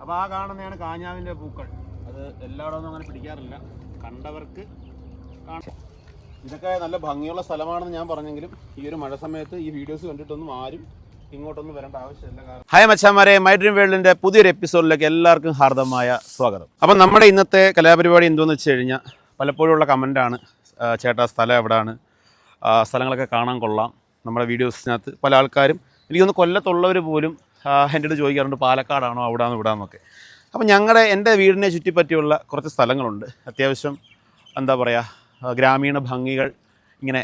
അപ്പോൾ ആ കാണുന്നതാണ് കാഞ്ഞാവിന്റെ പൂക്കൾ. അത് എല്ലാവരും അങ്ങനെ പിടിക്കാറില്ല. കണ്ടവർക്ക് കാണാം. ഇതൊക്കെ നല്ല ഭംഗിയുള്ള സ്ഥലമാണെന്ന് ഞാൻ പറഞ്ഞെങ്കിലും ഈ ഒരു മഴ സമയത്ത് ഈ വീഡിയോസ് കണ്ടിട്ടൊന്നും ആരും ഇങ്ങോട്ടൊന്നും വരേണ്ട ആവശ്യമില്ല. ഹായ് മച്ചാമാരെ മൈ ഡ്രീം വേൾഡിന്റെ പുതിയൊരു എപ്പിസോഡിലേക്ക് എല്ലാവർക്കും ഹാർദമായ സ്വാഗതം. അപ്പം നമ്മുടെ ഇന്നത്തെ കലാപരിപാടി എന്തോന്ന് വെച്ച് കഴിഞ്ഞാൽ പലപ്പോഴും ഉള്ള കമന്റാണ് ചേട്ടാ സ്ഥലം എവിടെയാണ് സ്ഥലങ്ങളൊക്കെ കാണാൻ കൊള്ളാം. നമ്മുടെ വീഡിയോസിനകത്ത് പല ആൾക്കാരും എനിക്കൊന്ന് കൊല്ലത്തുള്ളവർ പോലും എന്റെ അടുത്ത് ചോദിക്കാറുണ്ട് പാലക്കാടാണോ അവിടാന്ന് ഇവിടാന്നൊക്കെ. അപ്പം ഞങ്ങളുടെ എന്റെ വീടിനെ ചുറ്റിപ്പറ്റിയുള്ള കുറച്ച് സ്ഥലങ്ങളുണ്ട്. അത്യാവശ്യം എന്താ പറയുക ഗ്രാമീണ ഭംഗികൾ ഇങ്ങനെ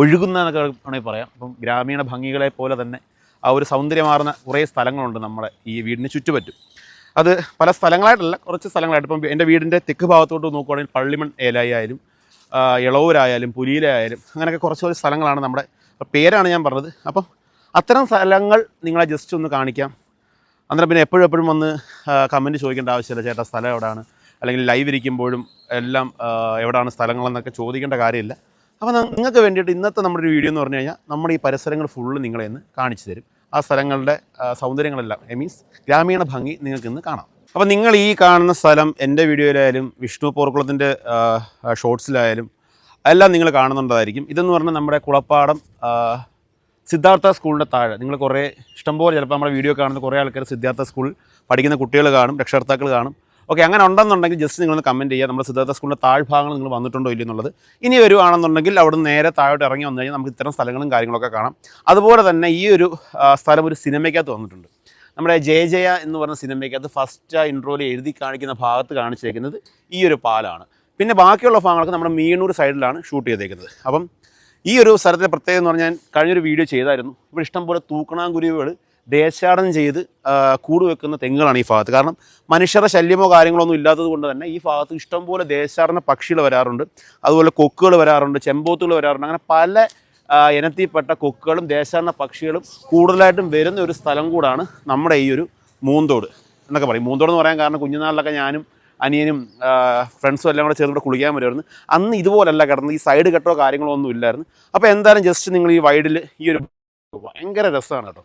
ഒഴുകുന്ന എന്നൊക്കെ വേണമെങ്കിൽ പറയാം. അപ്പം ഗ്രാമീണ ഭംഗികളെ പോലെ തന്നെ ആ ഒരു സൗന്ദര്യമാർന്ന കുറേ സ്ഥലങ്ങളുണ്ട് നമ്മുടെ ഈ വീടിന് ചുറ്റുപറ്റും. അത് പല സ്ഥലങ്ങളായിട്ടല്ല കുറച്ച് സ്ഥലങ്ങളായിട്ട്. ഇപ്പം എന്റെ വീടിന്റെ തെക്ക് ഭാഗത്തോട്ട് നോക്കുവാണെങ്കിൽ പള്ളിമൺ ഏലായാലും ഇളവൂരായാലും പുലിയിലായാലും അങ്ങനെയൊക്കെ കുറച്ച് കുറച്ച് സ്ഥലങ്ങളാണ് നമ്മുടെ പേരാണ് ഞാൻ പറഞ്ഞത്. അപ്പം അത്തരം സ്ഥലങ്ങൾ നിങ്ങളെ ജസ്റ്റ് ഒന്ന് കാണിക്കാം. അന്നേരം പിന്നെ എപ്പോഴും എപ്പോഴും വന്ന് കമന്റ് ചോദിക്കേണ്ട ആവശ്യമില്ല. ചേട്ടാ സ്ഥലം എവിടെയാണ് അല്ലെങ്കിൽ ലൈവ് ഇരിക്കുമ്പോഴും എല്ലാം എവിടെയാണ് സ്ഥലങ്ങളെന്നൊക്കെ ചോദിക്കേണ്ട കാര്യമില്ല. അപ്പോൾ നിങ്ങൾക്ക് വേണ്ടിയിട്ട് ഇന്നത്തെ നമ്മുടെ ഒരു വീഡിയോ എന്ന് പറഞ്ഞു കഴിഞ്ഞാൽ നമ്മുടെ ഈ പരിസരങ്ങൾ ഫുള്ള് നിങ്ങളെ ഇന്ന് കാണിച്ചു തരും. ആ സ്ഥലങ്ങളുടെ സൗന്ദര്യങ്ങളെല്ലാം ഐ മീൻസ് ഗ്രാമീണ ഭംഗി നിങ്ങൾക്ക് ഇന്ന് കാണാം. അപ്പോൾ നിങ്ങൾ ഈ കാണുന്ന സ്ഥലം എന്റെ വീഡിയോയിലായാലും വിഷ്ണു പോർക്കുളത്തിന്റെ ഷോർട്സിലായാലും എല്ലാം നിങ്ങൾ കാണുന്നുണ്ടായിരിക്കും. ഇതെന്ന് പറഞ്ഞാൽ നമ്മുടെ കുളപ്പാടം സിദ്ധാർത്ഥ സ്കൂളിന്റെ താഴെ. നിങ്ങൾ കുറേ ഇഷ്ടംപോലെ ചിലപ്പോൾ നമ്മുടെ വീഡിയോ കാണുന്ന കുറേ ആൾക്കാർ സിദ്ധാർത്ഥ സ്കൂൾ പഠിക്കുന്ന കുട്ടികൾ കാണും രക്ഷകർത്താക്കൾ കാണും. ഓക്കെ അങ്ങനെ ഉണ്ടെന്നുണ്ടെങ്കിൽ ജസ്റ്റ് നിങ്ങളൊന്ന് കമന്റ് ചെയ്യുക. നമ്മുടെ സിദ്ധാർത്ഥ സ്കൂളിന്റെ താഴ്ഭാഗങ്ങൾ നിങ്ങൾ വന്നിട്ടുണ്ടോ ഇല്ലെന്നുള്ളത് ഇനി വരുവാണെന്നുണ്ടെങ്കിൽ അവിടെ നിന്ന് നേരെ താഴോട്ട് ഇറങ്ങി വന്നു കഴിഞ്ഞാൽ നമുക്ക് ഇത്തരം സ്ഥലങ്ങളും കാര്യങ്ങളൊക്കെ കാണാം. അതുപോലെ തന്നെ ഈ ഒരു സ്ഥലം ഒരു സിനിമയ്ക്കകത്ത് വന്നിട്ടുണ്ട്. നമ്മുടെ ജയ ജയ എന്ന് പറഞ്ഞ സിനിമയ്ക്കകത്ത് ഫസ്റ്റ് ഇൻട്രോയിൽ എഴുതി കാണിക്കുന്ന ഭാഗത്ത് കാണിച്ചേക്കുന്നത് ഈ ഒരു പാലാണ്. പിന്നെ ബാക്കിയുള്ള ഭാഗങ്ങളൊക്കെ നമ്മുടെ മീണൂർ സൈഡിലാണ് ഷൂട്ട് ചെയ്തേക്കുന്നത്. അപ്പം ഈ ഒരു സ്ഥലത്തെ പ്രത്യേകത എന്ന് പറഞ്ഞാൽ കഴിഞ്ഞൊരു വീഡിയോ ചെയ്തായിരുന്നു. ഇവിടെ ഇഷ്ടംപോലെ തൂക്കണാങ്കുരുവികൾ ദേശാടനം ചെയ്ത് കൂട് വെക്കുന്ന തെങ്ങുകളാണ് ഈ ഭാഗത്ത്. കാരണം മനുഷ്യരുടെ ശല്യമോ കാര്യങ്ങളോ ഒന്നും ഇല്ലാത്തത് കൊണ്ട് തന്നെ ഈ ഭാഗത്ത് ഇഷ്ടംപോലെ ദേശാടന പക്ഷികൾ വരാറുണ്ട്. അതുപോലെ കൊക്കുകൾ വരാറുണ്ട് ചെമ്പോത്തുകൾ വരാറുണ്ട്. അങ്ങനെ പല ഇനത്തിൽപ്പെട്ട കൊക്കുകളും ദേശാടന പക്ഷികളും കൂടുതലായിട്ടും വരുന്ന ഒരു സ്ഥലം കൂടാണ് നമ്മുടെ ഈ ഒരു മൂന്തോട് എന്നൊക്കെ പറയും. മൂന്തോട് എന്ന് പറയാൻ കാരണം കുഞ്ഞുനാളിലൊക്കെ ഞാനും അനിയനും ഫ്രണ്ട്സും എല്ലാം കൂടെ ചേർന്നിട്ട് കുളിക്കാൻ വരുമായിരുന്നു അന്ന് ഇതുപോലല്ല കിടന്നത്. ഈ സൈഡ് കെട്ടോ കാര്യങ്ങളോ ഒന്നും ഇല്ലായിരുന്നു. അപ്പോൾ എന്തായാലും ജസ്റ്റ് നിങ്ങൾ ഈ വൈഡിൽ ഈ ഒരു ഭയങ്കര രസമാണ് കേട്ടോ.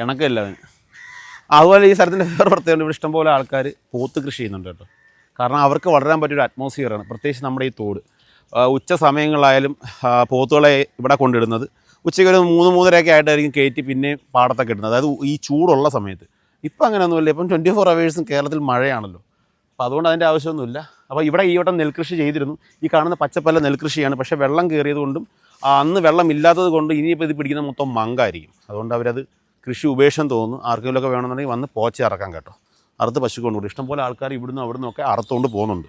ഇണക്കമില്ല അതിന് അതുപോലെ ഈ സ്ഥലത്തിന്റെ വേറെ പ്രത്യേകത ഇവിടെ ഇഷ്ടംപോലെ ആൾക്കാർ പോത്ത് കൃഷി ചെയ്യുന്നുണ്ട് കേട്ടോ. കാരണം അവർക്ക് വളരാൻ പറ്റിയൊരു അറ്റ്മോസ്ഫിയറാണ് പ്രത്യേകിച്ച് നമ്മുടെ ഈ തോട്. ഉച്ച സമയങ്ങളായാലും പോത്തുകളെ ഇവിടെ കൊണ്ടിടുന്നത് ഉച്ചയ്ക്ക് ഒരു മൂന്ന് മൂന്നരയൊക്കെ ആയിട്ടായിരിക്കും കയറ്റി പിന്നെ പാടത്തൊക്കെ ഇടുന്നത്. അതായത് ഈ ചൂടുള്ള സമയത്ത്. ഇപ്പം അങ്ങനെയൊന്നുമില്ല. ഇപ്പം ട്വന്റി ഫോർ അവേഴ്സും കേരളത്തിൽ മഴയാണല്ലോ. അപ്പോൾ അതുകൊണ്ട് അതിന്റെ ആവശ്യമൊന്നുമില്ല. അപ്പോൾ ഇവിടെ ഈ വട്ടം നെൽകൃഷി ചെയ്തിരുന്നു. ഈ കാണുന്ന പച്ചപ്പല്ല നെൽകൃഷിയാണ്. പക്ഷേ വെള്ളം കയറിയത് കൊണ്ടും അന്ന് വെള്ളം ഇല്ലാത്തത് കൊണ്ട് ഇനിയിപ്പോൾ ഇത് പിടിക്കുന്ന മൊത്തം മങ്കായിരിക്കും അതുകൊണ്ട് അവരത് കൃഷി ഉപേക്ഷം തോന്നുന്നു. ആർക്കെങ്കിലുമൊക്കെ വേണമെന്നുണ്ടെങ്കിൽ വന്ന് പോച്ച ഇറക്കാൻ കേട്ടോ. അറുത്ത് പശു കൊണ്ടുപോകും ഇഷ്ടംപോലെ ആൾക്കാർ ഇവിടുന്ന് അവിടുന്ന് ഒക്കെ അറുത്തുകൊണ്ട് പോകുന്നുണ്ട്.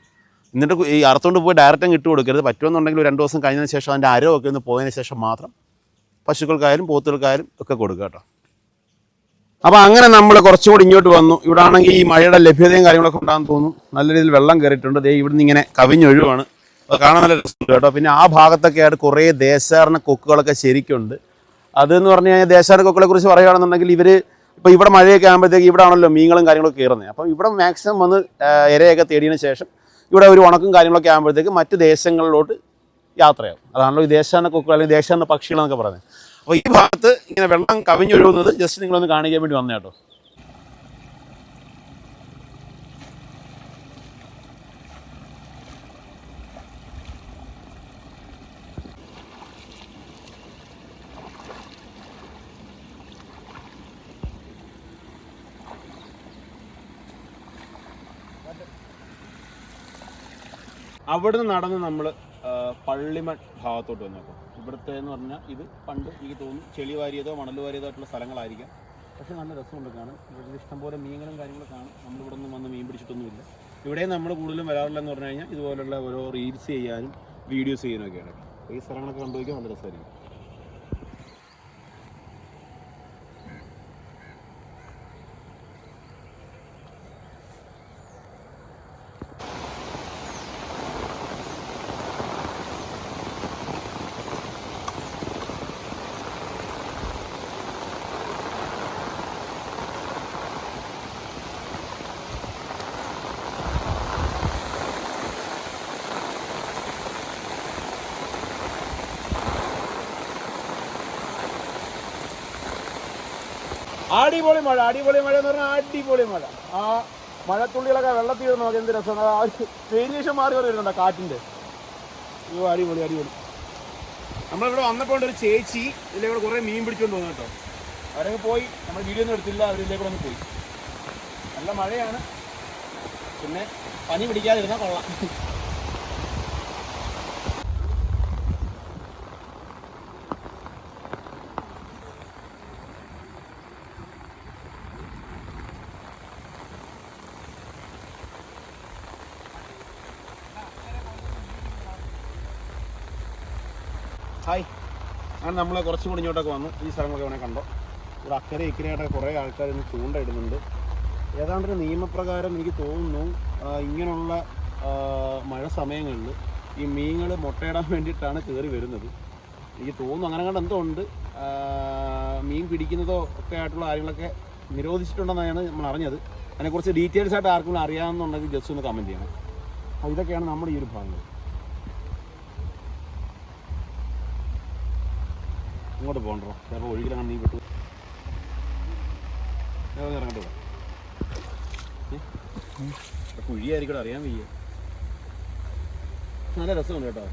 എന്നിട്ട് ഈ അറുത്തുകൊണ്ട് പോയി ഡയറക്റ്റ് ഇട്ട് കൊടുക്കരുത്. പറ്റുമെന്നുണ്ടെങ്കിൽ ഒരു രണ്ട് ദിവസം കഴിഞ്ഞതിന് ശേഷം അതിന്റെ അരവൊക്കെ ഒന്ന് പോയതിന് ശേഷം മാത്രം പശുക്കൾക്കായാലും പോത്തുകൾക്കായാലും ഒക്കെ കൊടുക്കുക കേട്ടോ. അപ്പോൾ അങ്ങനെ നമ്മൾ കുറച്ചുകൂടി ഇങ്ങോട്ട് വന്നു. ഇവിടെ ആണെങ്കിൽ ഈ മഴയുടെ ലഭ്യതയും കാര്യങ്ങളൊക്കെ ഉണ്ടാകുന്ന തോന്നുന്നു. നല്ല രീതിയിൽ വെള്ളം കയറിയിട്ടുണ്ട്. ദേ ഇവിടുന്ന് ഇങ്ങനെ കവിഞ്ഞൊഴുവാണ്. അത് കാണാൻ നല്ല രസമുണ്ട് കേട്ടോ. പിന്നെ ആ ഭാഗത്തൊക്കെ ആയിട്ട് കുറേ ദേശാരണ കൊക്കുകളൊക്കെ ശരിക്കുണ്ട്. അതെന്ന് പറഞ്ഞു കഴിഞ്ഞാൽ ദേശാടന കൊക്കുകളെ കുറിച്ച് പറയുകയാണെന്നുണ്ടെങ്കിൽ ഇവർ ഇപ്പോൾ ഇവിടെ മഴയൊക്കെ ആകുമ്പോഴത്തേക്ക് ഇവിടെ ആണല്ലോ മീനുകളും കാര്യങ്ങളൊക്കെ കയറുന്നത്. അപ്പം ഇവിടെ മാക്സിമം വന്ന് ഇരയൊക്കെ തേടിയതിന് ശേഷം ഇവിടെ ഒരു ഉണക്കും കാര്യങ്ങളൊക്കെ ആകുമ്പോഴത്തേക്ക് മറ്റ് ദേശങ്ങളിലോട്ട് യാത്രയാവും. അതാണല്ലോ ഈ ദേശാന കൊക്കുകൾ അല്ലെങ്കിൽ ദേശാന പക്ഷികളെന്നൊക്കെ പറയുന്നത്. അപ്പോൾ ഈ ഭാഗത്ത് ഇങ്ങനെ വെള്ളം കവിഞ്ഞൊഴുകുന്നത് ജസ്റ്റ് നിങ്ങളൊന്ന് കാണിക്കാൻ വേണ്ടി വന്നേ അവിടുന്ന് നടന്ന് നമ്മൾ പള്ളിമൺ ഭാഗത്തോട്ട് വന്നു. അപ്പോൾ ഇവിടുത്തെ എന്ന് പറഞ്ഞാൽ ഇത് പണ്ട് എനിക്ക് തോന്നുന്നു ചെളി വാരിയതോ മണൽ വാരിയതോ ആയിട്ടുള്ള സ്ഥലങ്ങളായിരിക്കാം. പക്ഷേ നല്ല രസമുണ്ട് കാണാൻ. ഇവിടെ ഇഷ്ടംപോലെ മീനുകളും കാര്യങ്ങളും കാണും നമ്മൾ ഇവിടെ ഒന്നും വന്ന് മീൻ പിടിച്ചിട്ടൊന്നുമില്ല. ഇവിടെ നമ്മൾ കൂടുതലും വരാറില്ലെന്ന് പറഞ്ഞു കഴിഞ്ഞാൽ ഇതുപോലുള്ള ഓരോ റീൽസ് ചെയ്യാനും വീഡിയോസ് ചെയ്യാനൊക്കെയാണ് ഈ സ്ഥലങ്ങളൊക്കെ കണ്ടുപോയിക്കാൻ നല്ല രസമായിരിക്കും. അടിപൊളി മഴ അടിപൊളി മഴ എന്ന് പറഞ്ഞാൽ അടിപൊളി മഴ. ആ മഴത്തുള്ളികളൊക്കെ വെള്ളത്തിൽ വീഴുന്ന നോക്കി എന്ത് രസമാണ്. ആ വേരിയേഷൻ മാറി മാറി വരുന്നുണ്ട് കാറ്റിന്റെ അയ്യോ അടിപൊളി അടിപൊളി. നമ്മളിവിടെ വന്നപ്പോൾ ഒരു ചേച്ചി ഇതിലെ കൂടെ കുറേ മീൻ പിടിച്ചുകൊണ്ട് വന്നു കേട്ടോ. അവരങ്ങ് പോയി. നമ്മൾ വീഡിയോ ഒന്നും എടുത്തില്ല അവരിതിലെ കൂടെ ഒന്ന് പോയി. നല്ല മഴയാണ്. പിന്നെ പനി പിടിക്കാതിരുന്നാൽ കൊള്ളാം. ഹായ്. അങ്ങനെ നമ്മൾ കുറച്ചും കൂടി ഇങ്ങോട്ടൊക്കെ വന്നു. ഈ സ്ഥലങ്ങളൊക്കെ വേണേൽ കണ്ടോ. ഇവിടെ അക്കരെ ഇക്കരയായിട്ടൊക്കെ കുറേ ആൾക്കാർ ഇന്ന് ചൂണ്ടയിടുന്നുണ്ട് ഏതാണ്ടൊരു നിയമപ്രകാരം എനിക്ക് തോന്നുന്നു ഇങ്ങനെയുള്ള മഴ സമയങ്ങളിൽ ഈ മീനുകൾ മുട്ടയിടാൻ വേണ്ടിയിട്ടാണ് കയറി വരുന്നത്. എനിക്ക് തോന്നുന്നു അങ്ങനെ കണ്ട് എന്തോ ഉണ്ട്. മീൻ പിടിക്കുന്നതോ ഒക്കെ ആയിട്ടുള്ള കാര്യങ്ങളൊക്കെ നിരോധിച്ചിട്ടുണ്ടെന്നാണ് നമ്മൾ അറിഞ്ഞത്. അതിനെക്കുറിച്ച് ഡീറ്റെയിൽസ് ആയിട്ട് ആർക്കും അറിയാമെന്നുണ്ടെങ്കിൽ ജസ്റ്റ് ഒന്ന് കമന്റ് ചെയ്യണം. അപ്പോൾ ഇതൊക്കെയാണ് നമ്മുടെ ഈ ഒരു ഭാഗങ്ങൾ ഇങ്ങോട്ട് പോകണ്ടോ? ചിലപ്പോൾ ഒഴുകിലാണ് നീ വിട്ടു ഇറങ്ങട്ടെ? കുഴിയായിരിക്കും അറിയാൻ വയ്യ. നല്ല രസമുണ്ട് കേട്ടോ.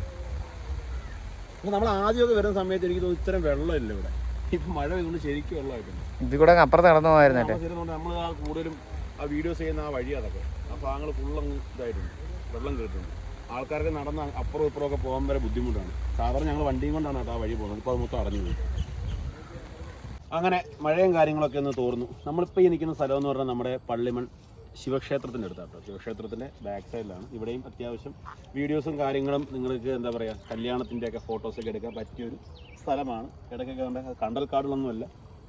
അപ്പൊ നമ്മൾ ആദ്യമൊക്കെ വരുന്ന സമയത്ത് എനിക്ക് തോന്നുന്നു ഇത്രയും വെള്ളമില്ല ഇവിടെ. ഇപ്പം മഴ പെയ്തുകൊണ്ട് ശരിക്കും വെള്ളമായിട്ടുണ്ട്. ഇത് കൂടെ അപ്പുറത്ത് നടന്നു പോയിരുന്നല്ലേ നമ്മൾ ആ കൂടുതലും ആ വീഡിയോസ് ചെയ്യുന്ന ആ വഴി അതൊക്കെ. ആ ഭാഗങ്ങൾ ഫുള്ള് ഇതായിട്ടുണ്ട്. വെള്ളം കയറിയിട്ടുണ്ട് ആൾക്കാർക്ക് നടന്ന് അപ്പുറം ഇപ്പുറം ഒക്കെ പോകാൻ വരെ ബുദ്ധിമുട്ടാണ്. സാധാരണ ഞങ്ങൾ വണ്ടിയും കൊണ്ടാണ് കേട്ടോ ആ വഴി പോകുന്നത്. ഇപ്പോൾ അത് മൊത്തം അടഞ്ഞു അങ്ങനെ മഴയും കാര്യങ്ങളൊക്കെ ഒന്ന് തോർന്നു. നമ്മളിപ്പോൾ ഈ നിൽക്കുന്ന സ്ഥലം എന്ന് പറഞ്ഞാൽ നമ്മുടെ പള്ളിമൺ ശിവക്ഷേത്രത്തിന്റെ അടുത്താണ് ശിവക്ഷേത്രത്തിന്റെ ബാക്ക് സൈഡിലാണ് ഇവിടെയും അത്യാവശ്യം വീഡിയോസും കാര്യങ്ങളും നിങ്ങൾക്ക് എന്താ പറയുക കല്യാണത്തിന്റെയൊക്കെ ഫോട്ടോസൊക്കെ എടുക്കാൻ പറ്റിയൊരു സ്ഥലമാണ്. ഇടയ്ക്കൊക്കെ കണ്ട കണ്ടൽക്കാടുകളൊന്നുമല്ല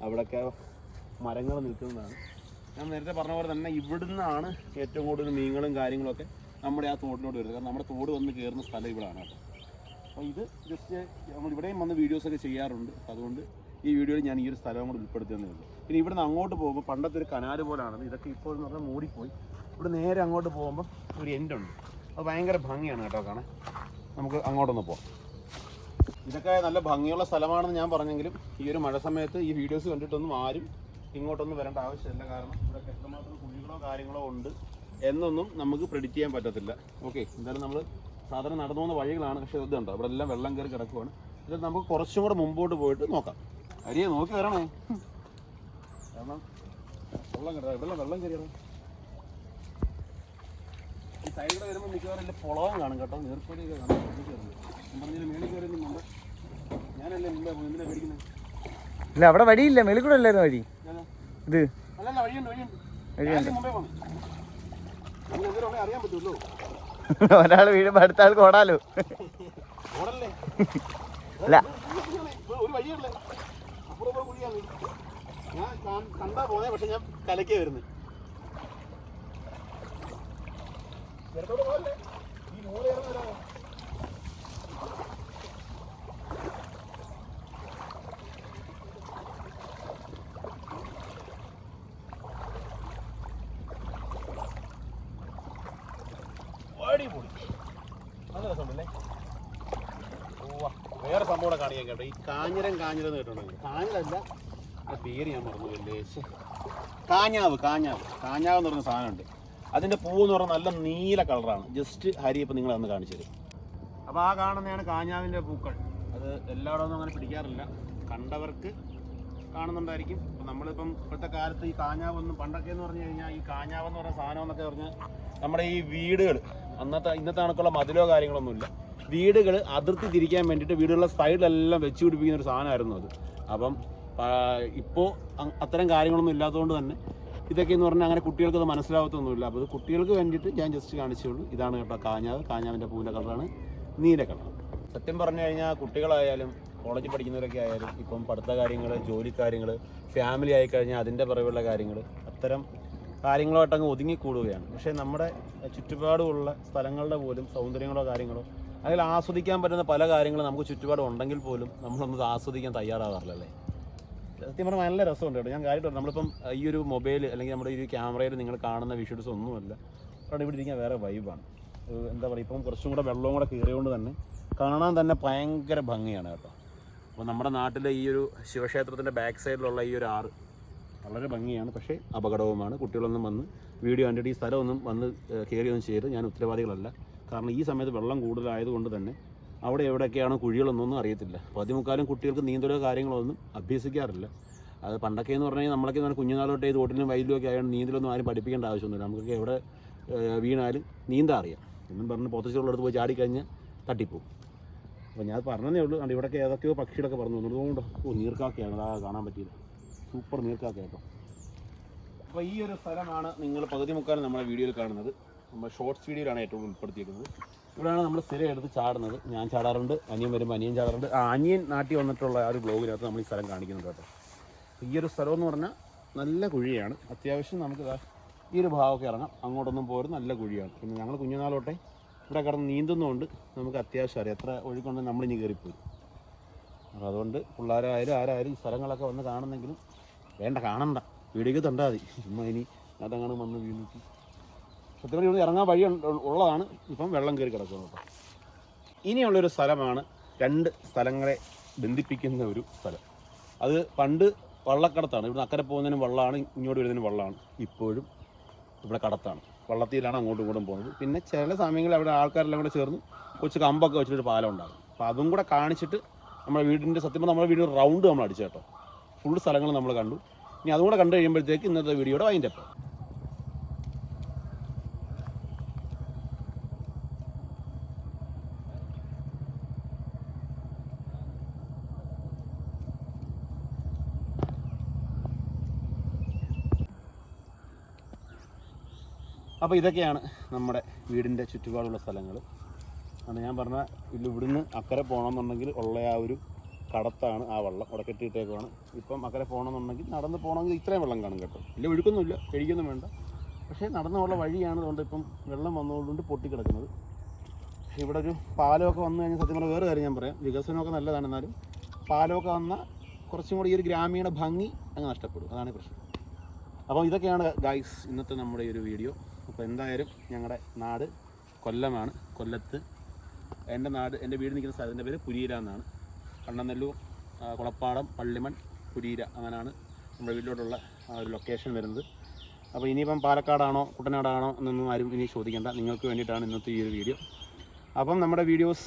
അവിടെയൊക്കെ മരങ്ങൾ നിൽക്കുന്നതാണ്. ഞാൻ നേരത്തെ പറഞ്ഞ പോലെ തന്നെ ഇവിടുന്നാണ് ഏറ്റവും കൂടുതൽ മീനുകളും കാര്യങ്ങളൊക്കെ നമ്മുടെ ആ തോടിനോട് വരുന്നത്. നമ്മുടെ തോട് വന്ന് കയറുന്ന സ്ഥലം ഇവിടെയാണ് അപ്പോൾ ഇത് ജസ്റ്റ് നമ്മൾ ഇവിടെയും വന്ന് വീഡിയോസൊക്കെ ചെയ്യാറുണ്ട്. അതുകൊണ്ട് ഈ വീഡിയോയിൽ ഞാൻ ഈ ഒരു സ്ഥലവും കൂടി ഉൾപ്പെടുത്തിയെന്നേ ഉള്ളൂ. പിന്നെ നിന്ന് അങ്ങോട്ട് പോകുമ്പോൾ പണ്ടത്തെ ഒരു കനാല് പോലാണ് ഇതൊക്കെ ഇപ്പോൾ എന്ന് പറഞ്ഞാൽ മൂടിപ്പോയി. ഇവിടെ നേരെ അങ്ങോട്ട് പോകുമ്പോൾ ഒരു എൻഡ് ഉണ്ട്. അത് ഭയങ്കര ഭംഗിയാണ് കേട്ടോ കാണാൻ. നമുക്ക് അങ്ങോട്ടൊന്ന് പോകാം ഇതൊക്കെ നല്ല ഭംഗിയുള്ള സ്ഥലമാണെന്ന് ഞാൻ പറഞ്ഞെങ്കിലും ഈ ഒരു മഴ സമയത്ത് ഈ വീഡിയോസ് കണ്ടിട്ടൊന്നും ആരും ഇങ്ങോട്ടൊന്നും വരേണ്ട ആവശ്യമില്ല. കാരണം ഇവിടെ എത്രമാത്രം കുഴികളോ കാര്യങ്ങളോ ഉണ്ട്. എന്നൊന്നും നമുക്ക് പ്രെഡിക്റ്റ് ചെയ്യാൻ പറ്റത്തില്ല. ഓക്കെ എന്തായാലും നമ്മൾ സാധാരണ നടന്നു പോകുന്ന വഴികളാണ് പക്ഷേ ഇതുണ്ടോ ഇവിടെ എല്ലാം വെള്ളം കയറി കിടക്കുവാണ്. ഇത് നമുക്ക് കുറച്ചും കൂടെ മുമ്പോട്ട് പോയിട്ട് നോക്കാം. അരിയെ നോക്കി വരണേ. കാരണം വെള്ളം കിടക്കാം ഇവിടെ വെള്ളം കയറിയാണ് ഈ സൈഡിൽ വരുമ്പോൾ മിക്കവാറും എന്റെ പുളവും കാണും കേട്ടോ. നീർപ്പൊലിയൊക്കെ കാണും. പറഞ്ഞില്ല മേളിൽ കയറി വേണ്ട. ഞാനല്ലേ മുമ്പേ എന്തിനാ പേടിക്കുന്നത്? ഇല്ല അവിടെ വഴിയില്ല. മേളിൽ കൂടെ അല്ലായിരുന്നു വഴി? ഇത്? അല്ലല്ല വഴിയുണ്ട് വഴിയുണ്ട്. മുമ്പേ പോണേ നമുക്ക് എന്തിനാ അറിയാൻ പറ്റുമല്ലോ ഒരാൾ വീഴുമ്പോ അടുത്ത ആൾക്ക് ഓടാലോ. ഓടല്ലേ? അല്ല. ഞാൻ കണ്ടാ പോന്നെ പക്ഷെ ഞാൻ കലക്കേ വരുന്നത് ഈ അടിപൊളി. നല്ല രസമുണ്ടല്ലേ. വേറെ സംഭവം കാണിക്കാൻ കേട്ടോ. ഈ കാഞ്ഞിരം കാഞ്ഞിരം എന്ന് കേട്ടിട്ടുണ്ടെങ്കിൽ കാഞ്ഞിരല്ല. ആ പേര് ഞാൻ മറന്നു കാഞ്ഞാവ് കാഞ്ഞാവ്. കാഞ്ഞാവ് എന്ന് പറഞ്ഞ സാധനമുണ്ട്. അതിന്റെ പൂവ് എന്ന് പറഞ്ഞാൽ നല്ല നീല കളറാണ്. ജസ്റ്റ് ഹരി ഇപ്പം നിങ്ങൾ അന്ന് കാണിച്ചു തരും. അപ്പോൾ ആ കാണുന്നതാണ് കാഞ്ഞാവിന്റെ പൂക്കൾ. അത് എല്ലായിടത്തും അങ്ങനെ പിടിക്കാറില്ല. കണ്ടവർക്ക് കാണുന്നുണ്ടായിരിക്കും. അപ്പം നമ്മളിപ്പം ഇപ്പോഴത്തെ കാലത്ത് ഈ കാഞ്ഞാവൊന്നും പണ്ടൊക്കെ എന്ന് പറഞ്ഞു കഴിഞ്ഞാൽ ഈ കാഞ്ഞാവ് എന്ന് പറഞ്ഞ സാധനം എന്നൊക്കെ പറഞ്ഞാൽ നമ്മുടെ ഈ വീടുകൾ അന്നത്തെ ഇന്നത്തെ കണക്കുള്ള മതിലോ കാര്യങ്ങളൊന്നുമില്ല. വീടുകൾ അതിർത്തി തിരിക്കാൻ വേണ്ടിയിട്ട് വീടുകളുടെ സൈഡിലെല്ലാം വെച്ച് പിടിപ്പിക്കുന്ന ഒരു സാധനമായിരുന്നു അത്. അപ്പം ഇപ്പോൾ അത്തരം കാര്യങ്ങളൊന്നും ഇല്ലാത്തതുകൊണ്ട് തന്നെ ഇതൊക്കെ എന്ന് പറഞ്ഞാൽ അങ്ങനെ കുട്ടികൾക്ക് അത് മനസ്സിലാവത്തൊന്നുമില്ല. അപ്പോൾ കുട്ടികൾക്ക് വേണ്ടിയിട്ട് ഞാൻ ജസ്റ്റ് കാണിച്ചുള്ളൂ. ഇതാണ് കേട്ടോ കാഞ്ഞാവ് കാഞ്ഞാവിന്റെ പൂവിന്റെ കളറാണ്. നീല കളർ സത്യം പറഞ്ഞു കഴിഞ്ഞാൽ കുട്ടികളായാലും കോളേജിൽ പഠിക്കുന്നവരൊക്കെ ആയാലും ഇപ്പം പഠിത്ത കാര്യങ്ങൾ ജോലി കാര്യങ്ങൾ ഫാമിലി ആയിക്കഴിഞ്ഞാൽ അതിന്റെ പിറകുള്ള കാര്യങ്ങൾ അത്തരം കാര്യങ്ങളുമായിട്ട് അങ്ങ് ഒതുങ്ങിക്കൂടുകയാണ്. പക്ഷേ നമ്മുടെ ചുറ്റുപാടുമുള്ള സ്ഥലങ്ങളുടെ പോലും സൗന്ദര്യങ്ങളോ കാര്യങ്ങളോ അതിൽ ആസ്വദിക്കാൻ പറ്റുന്ന പല കാര്യങ്ങളും നമുക്ക് ചുറ്റുപാടും ഉണ്ടെങ്കിൽ പോലും നമ്മളൊന്നും ആസ്വദിക്കാൻ തയ്യാറാവാറില്ലല്ലേ സത്യം പറഞ്ഞാൽ നല്ല രസമുണ്ട് കേട്ടോ. ഞാൻ കാര്യമായിട്ട് നമ്മളിപ്പം ഈ ഒരു മൊബൈൽ അല്ലെങ്കിൽ നമ്മുടെ ഈ ഒരു ക്യാമറയിൽ നിങ്ങൾ കാണുന്ന വിഷ്വൽസ് ഒന്നുമല്ല. അവിടെ ഇവിടെ ഇരിക്കാൻ വേറെ വൈബാണ് എന്താ പറയുക ഇപ്പം കുറച്ചും കൂടെ വെള്ളവും കൂടെ കീറിയതുകൊണ്ട് തന്നെ കാണാൻ തന്നെ ഭയങ്കര ഭംഗിയാണ് കേട്ടോ. അപ്പോൾ നമ്മുടെ നാട്ടിലെ ഈ ഒരു ശിവക്ഷേത്രത്തിന്റെ ബാക്ക് സൈഡിലുള്ള ഈ ഒരു ആറ് വളരെ ഭംഗിയാണ് പക്ഷേ അപകടവുമാണ്. കുട്ടികളൊന്നും വന്ന് വീഡിയോ കണ്ടിട്ട് ഈ സ്ഥലമൊന്നും വന്ന് കയറിയൊന്നും ചെയ്ത് ഞാൻ ഉത്തരവാദികളല്ല. കാരണം ഈ സമയത്ത് വെള്ളം കൂടുതലായതുകൊണ്ട് തന്നെ അവിടെ എവിടെയൊക്കെയാണ് കുഴികളൊന്നും അറിയത്തില്ല. പതിമുക്കാലും കുട്ടികൾക്ക് നീന്തലോ കാര്യങ്ങളൊന്നും അഭ്യസിക്കാറില്ല. അത് പണ്ടൊക്കെ എന്ന് പറഞ്ഞാൽ നമ്മളൊക്കെ എന്ന് കുഞ്ഞുനാളോട്ടേ തോട്ടിലും വയലിലും ഒക്കെ ആയതുകൊണ്ട് നീന്തലൊന്നും ആരും പഠിപ്പിക്കേണ്ട ആവശ്യമൊന്നുമില്ല. നമുക്കൊക്കെ എവിടെ വീണാലും നീന്താൻ അറിയാം. എന്നും പറഞ്ഞ് പൊത്തച്ചുള്ളടുത്ത് പോയി ചാടിക്കഴിഞ്ഞാൽ തട്ടിപ്പോവും. അപ്പോൾ ഞാൻ പറഞ്ഞതേ ഉള്ളൂ. അവിടെ ഇവിടെയൊക്കെ ഏതൊക്കെയോ പക്ഷികളൊക്കെ പറഞ്ഞു തോന്നുന്നുണ്ടോ ഓ നീർക്കാക്കയാണ് അതാ കാണാൻ പറ്റിയത്. സൂപ്പർ നീർക്കാക്ക കേട്ടോ അപ്പോൾ ഈ ഒരു സ്ഥലമാണ് നിങ്ങൾ പകുതി മുക്കാലും നമ്മുടെ വീഡിയോയിൽ കാണുന്നത്. നമ്മൾ ഷോർട്സ് വീഡിയോയിലാണ് ഏറ്റവും ഉൾപ്പെടുത്തിയിരിക്കുന്നത്. ഇവിടെയാണ് നമ്മൾ സ്ഥിരം എടുത്ത് ചാടുന്നത്. ഞാൻ ചാടാറുണ്ട് അനിയൻ വരുമ്പോൾ അനിയൻ ചാടാറുണ്ട്. ആ അനിയൻ നാട്ടി വന്നിട്ടുള്ള ആ ഒരു ബ്ലോഗിനകത്ത് നമ്മൾ ഈ സ്ഥലം കാണിക്കുന്നുണ്ട് കേട്ടോ. ഈ ഒരു സ്ഥലം എന്ന് പറഞ്ഞാൽ നല്ല കുഴിയാണ്. അത്യാവശ്യം നമുക്ക് ഈ ഒരു ഭാഗമൊക്കെ ഇറങ്ങാം. അങ്ങോട്ടൊന്നും പോരും നല്ല കുഴിയാണ്. പിന്നെ ഞങ്ങൾ കുഞ്ഞുനാളോട്ടെ ഇവിടെ കിടന്ന് നീന്തുന്നതുകൊണ്ട് നമുക്ക് അത്യാവശ്യം അറിയാം. എത്ര ഒഴുക്കുണ്ടെങ്കിൽ നമ്മളിനി കയറിപ്പോയി അപ്പോൾ അതുകൊണ്ട് പിള്ളേരായാലും ആരായാലും സ്ഥലങ്ങളൊക്കെ വന്ന് കാണുന്നെങ്കിലും വേണ്ട കാണണ്ട. വീഡിയോക്ക് തണ്ടാ മതി. ചുമ്മാ ഇനി അതങ്ങനെ വന്ന് വീണിട്ട്. സത്യം ഇവിടെ ഇറങ്ങാൻ വഴി ഉള്ളതാണ്. ഇപ്പം വെള്ളം കയറി കിടക്കുന്നത് കേട്ടോ. ഇനിയുള്ളൊരു സ്ഥലമാണ് രണ്ട് സ്ഥലങ്ങളെ ബന്ധിപ്പിക്കുന്ന ഒരു സ്ഥലം. അത് പണ്ട് വള്ളക്കടത്താണ്. ഇവിടെ അക്കരെ പോകുന്നതിനും വള്ളമാണ് ഇങ്ങോട്ട് വരുന്നതിനും വള്ളമാണ് ഇപ്പോഴും ഇവിടെ കടത്താണ്. വള്ളത്തിലാണ് അങ്ങോട്ടും ഇങ്ങോട്ടും പോകുന്നത്. പിന്നെ ചില സമയങ്ങളിൽ അവിടെ ആൾക്കാരെല്ലാം കൂടെ ചേർന്ന് കൊച്ചു കമ്പൊക്കെ വെച്ചിട്ടൊരു പാലം ഉണ്ടാകും. അപ്പോൾ അതും കൂടെ കാണിച്ചിട്ട് നമ്മുടെ വീടിന്റെ സത്യം നമ്മുടെ വീട് റൗണ്ട് നമ്മൾ അടിച്ചു കേട്ടോ. ഫുൾ സ്ഥലങ്ങൾ നമ്മൾ കണ്ടു. ഇനി അതും കൂടെ കണ്ടു കഴിയുമ്പോഴത്തേക്ക് ഇന്നത്തെ വീഡിയോയുടെ അപ്പം അപ്പോൾ ഇതൊക്കെയാണ് നമ്മുടെ വീടിന്റെ ചുറ്റുപാടുള്ള സ്ഥലങ്ങൾ അത് ഞാൻ പറഞ്ഞ ഇല്ല ഇവിടുന്ന് അക്കരെ പോകണമെന്നുണ്ടെങ്കിൽ ഉള്ള ആ ഒരു കടത്താണ് ആ വെള്ളം അവിടെ കെട്ടിയിട്ടേക്കുവാണ്. ഇപ്പം അക്കരെ പോകണമെന്നുണ്ടെങ്കിൽ നടന്ന് പോകണമെങ്കിൽ ഇത്രയും വെള്ളം കാണും കേട്ടോ. ഇല്ല ഒഴുക്കൊന്നുമില്ല കഴിക്കൊന്നും വേണ്ട. പക്ഷേ നടന്നുള്ള വഴിയാണ് അതുകൊണ്ട് ഇപ്പം വെള്ളം വന്നതുകൊണ്ട് പൊട്ടിക്കിടക്കുന്നത്. ഇവിടെ ഒരു പാലമൊക്കെ വന്നു കഴിഞ്ഞാൽ സത്യം പറഞ്ഞാൽ വേറെ കാര്യം ഞാൻ പറയാം. വികസനമൊക്കെ നല്ലതാണ് എന്നാലും പാലമൊക്കെ വന്നാൽ കുറച്ചും കൂടി ഈ ഒരു ഗ്രാമീണ ഭംഗി അങ്ങ് നഷ്ടപ്പെടും. അതാണ് പ്രശ്നം. അപ്പോൾ ഇതൊക്കെയാണ് ഗൈസ് ഇന്നത്തെ നമ്മുടെ ഈ ഒരു വീഡിയോ. അപ്പോൾ എന്തായാലും ഞങ്ങളുടെ നാട് കൊല്ലമാണ്. കൊല്ലത്ത് എന്റെ നാട് എന്റെ വീട് നിൽക്കുന്ന സ്ഥലത്തിന്റെ പേര് പുരീര എന്നാണ്. കണ്ണനെല്ലൂർ കുളപ്പാടം പള്ളിമൺ പുരീര അങ്ങനെയാണ് നമ്മുടെ വീട്ടിലോട്ടുള്ള ആ ഒരു ലൊക്കേഷൻ വരുന്നത്. അപ്പോൾ ഇനിയിപ്പം പാലക്കാടാണോ കുട്ടനാടാണോ എന്നൊന്നും ആരും ഇനി ചോദിക്കേണ്ട. നിങ്ങൾക്ക് വേണ്ടിയിട്ടാണ് ഇന്നത്തെ ഈ ഒരു വീഡിയോ. അപ്പം നമ്മുടെ വീഡിയോസ്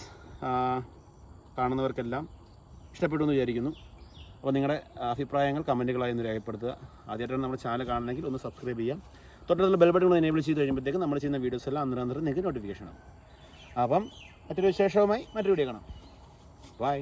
കാണുന്നവർക്കെല്ലാം ഇഷ്ടപ്പെട്ടു എന്ന് വിചാരിക്കുന്നു. അപ്പോൾ നിങ്ങളുടെ അഭിപ്രായങ്ങൾ കമന്റുകളായി ഒന്ന് രേഖപ്പെടുത്തുക. ആദ്യമായിട്ടാണ് നമ്മുടെ ചാനൽ കാണണമെങ്കിൽ ഒന്ന് സബ്സ്ക്രൈബ് ചെയ്യാം. തൊട്ടടുത്തുള്ള ബെൽ ബട്ടൺ എനേബിൾ ചെയ്ത് കഴിയുമ്പോഴത്തേക്കും നമ്മൾ ചെയ്യുന്ന വീഡിയോസ് എല്ലാം അന്നേരം അന്നേരം നിങ്ങൾക്ക് നോട്ടിഫിക്കേഷൻ ആവും. അപ്പം മറ്റൊരു വിശേഷവുമായി മറ്റൊരു വീഡിയോ കാണാം. ബൈ